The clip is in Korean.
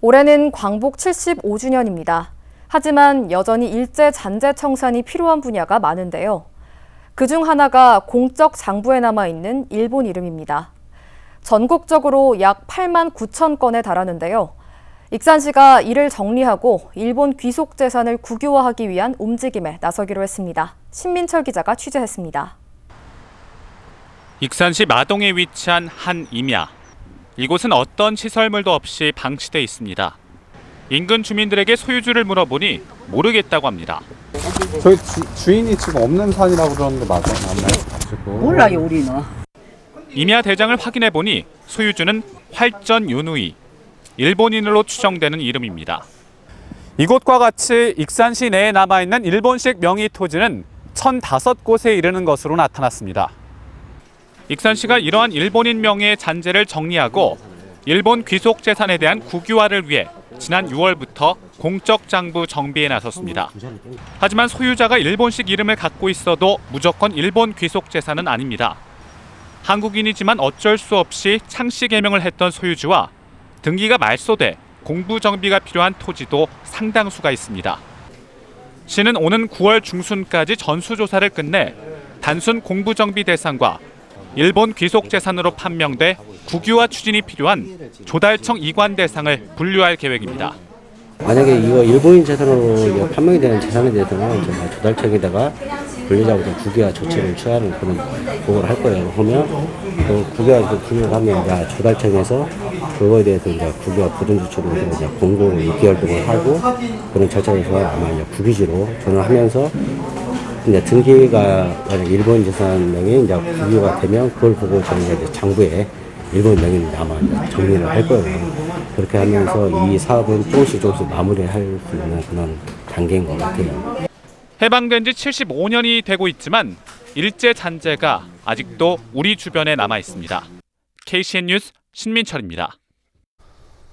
올해는 광복 75주년입니다. 하지만 여전히 일제 잔재 청산이 필요한 분야가 많은데요. 그 중 하나가 공적 장부에 남아 있는 일본 이름입니다. 전국적으로 약 8만 9천 건에 달하는데요. 익산시가 이를 정리하고 일본 귀속 재산을 국유화하기 위한 움직임에 나서기로 했습니다. 신민철 기자가 취재했습니다. 익산시 마동에 위치한 한 임야. 이곳은 어떤 시설물도 없이 방치돼 있습니다. 인근 주민들에게 소유주를 물어보니 모르겠다고 합니다. 저희 주, 인이 지금 없는 산이라고 그러는데 맞아요? 맞나요? 몰라요 우리는. 임야 대장을 확인해 보니 소유주는 활전 윤우이, 일본인으로 추정되는 이름입니다. 이곳과 같이 익산시 내에 남아 있는 일본식 명의 토지는 1,005곳에 이르는 것으로 나타났습니다. 익산시가 이러한 일본인 명의의 잔재를 정리하고 일본 귀속 재산에 대한 국유화를 위해 지난 6월부터 공적 장부 정비에 나섰습니다. 하지만 소유자가 일본식 이름을 갖고 있어도 무조건 일본 귀속 재산은 아닙니다. 한국인이지만 어쩔 수 없이 창씨 개명을 했던 소유주와 등기가 말소돼 공부 정비가 필요한 토지도 상당수가 있습니다. 시는 오는 9월 중순까지 전수조사를 끝내 단순 공부 정비 대상과 일본 귀속 재산으로 판명돼 국유화 추진이 필요한 조달청 이관 대상을 분류할 계획입니다. 만약에 이거 일본인 재산으로 판명이 되는 재산에 대해서는 정말 조달청에다가 분리자고 좀 국유화 조치를 취하는 그런 보고를 할 거예요. 그러면 그 국유화 그 분류를 하면 조달청에서 그거에 대해서 이제 국유화 보존 조치로 공고 6개월 동안 하고 그런 절차에서 아마 이제 국유지로 전환하면서 이제 등기가 만약 일본 재산 명의 이제 국유가 되면 그걸 보고 저희가 이제 장부에 일본 명의는 아마 정리를 할 거예요. 그렇게 하면서 이 사업은 조금씩 조금씩 마무리할 수 있는 그런 단계인 것 같아요. 해방된 지 75년이 되고 있지만 일제 잔재가 아직도 우리 주변에 남아 있습니다. KCN 뉴스 신민철입니다.